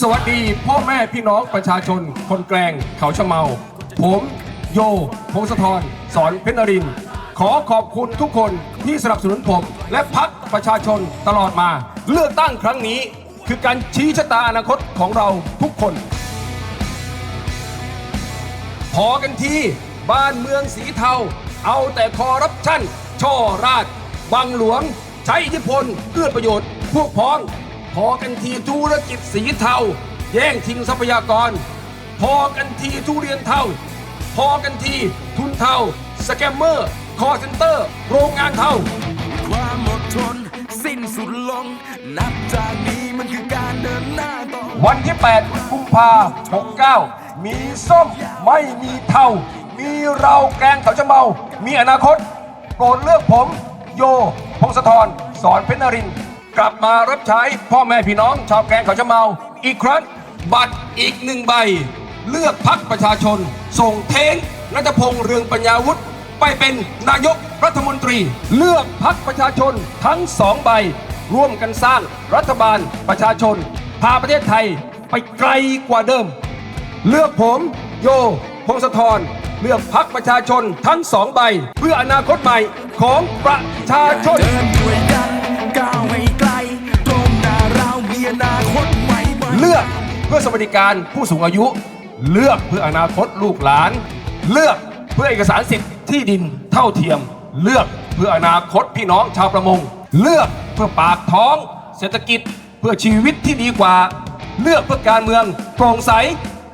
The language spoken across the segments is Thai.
สวัสดีพ่อแม่พี่น้องประชาชน คนแกลงเขาชะเมา ผมโยพงศธรสอนเพชรนรินทร์ขอขอบคุณทุกคนที่สนับสนุนผม และพักประชาชนตลอดมา เลือกตั้งครั้งนี้ คือการชี้ชะตาอนาคตของเราทุกคน พอกันทีบ้านเมืองสีเทา เอาแต่คอรัปชันช่อราดบังหลวง ใช้อิทธิพลเอื้อประโยชน์ พวกพ้อง อกันทีธุรกิจสีเทา แย่งชิงทรัพยากร พอกันทีทุเรียนเทา พอกันทีทุนเทา สแกมเมอร์ คอร์เซนเตอร์ โรงงานเทา ความอดทนสิ้นสุดลง นับจากนี้มันคือการเดินหน้าต่อ วันที่ 8 กุมภา69 มีส้มไม่มีเทา มีเราแกงเขาจะเมา มีอนาคต โปรดเลือกผม โย พงศธร สอนเพชรนรินทร์ กลับมารับใช้พ่อแม่พี่น้อง ชาวแกงเขาจะเมา อีกครั้ง บัตรอีกหนึ่งใบ เลือกพักประชาชน ส่งเทงนัทพงษ์เรืองปัญญาวุฒิไปเป็นนายกรัฐมนตรี เลือกพักประชาชนทั้งสองใบ ร่วมกันสร้างรัฐบาลประชาชน พาประเทศไทยไปไกลกว่าเดิม เลือกผมโยพงศธรเลือกพักประชาชนทั้งสองใบ เพื่ออนาคตใหม่ของประชาชน เพื่อสวัสดิการผู้สูงอายุ เลือกเพื่ออนาคตลูกหลาน เลือกเพื่อเอกสารสิทธิ์ที่ดินเท่าเทียม เลือกเพื่ออนาคตพี่น้องชาวประมง เลือกเพื่อปากท้อง เศรษฐกิจเพื่อชีวิตที่ดีกว่า เลือกเพื่อการเมืองโปร่งใส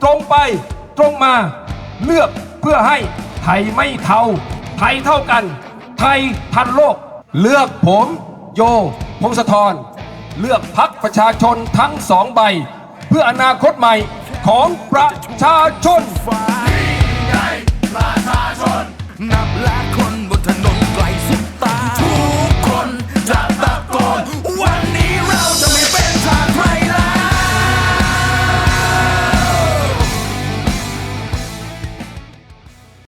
ตรงไปตรงมา เลือกเพื่อให้ไทยไม่เท่า ไทยเท่ากัน ไทยทันโลก เลือกผม โยพงศธรเลือกพักประชาชนทั้งสองใบ พื่ออนาคตใหม่ของประชาชน ฝ่านับล้านคน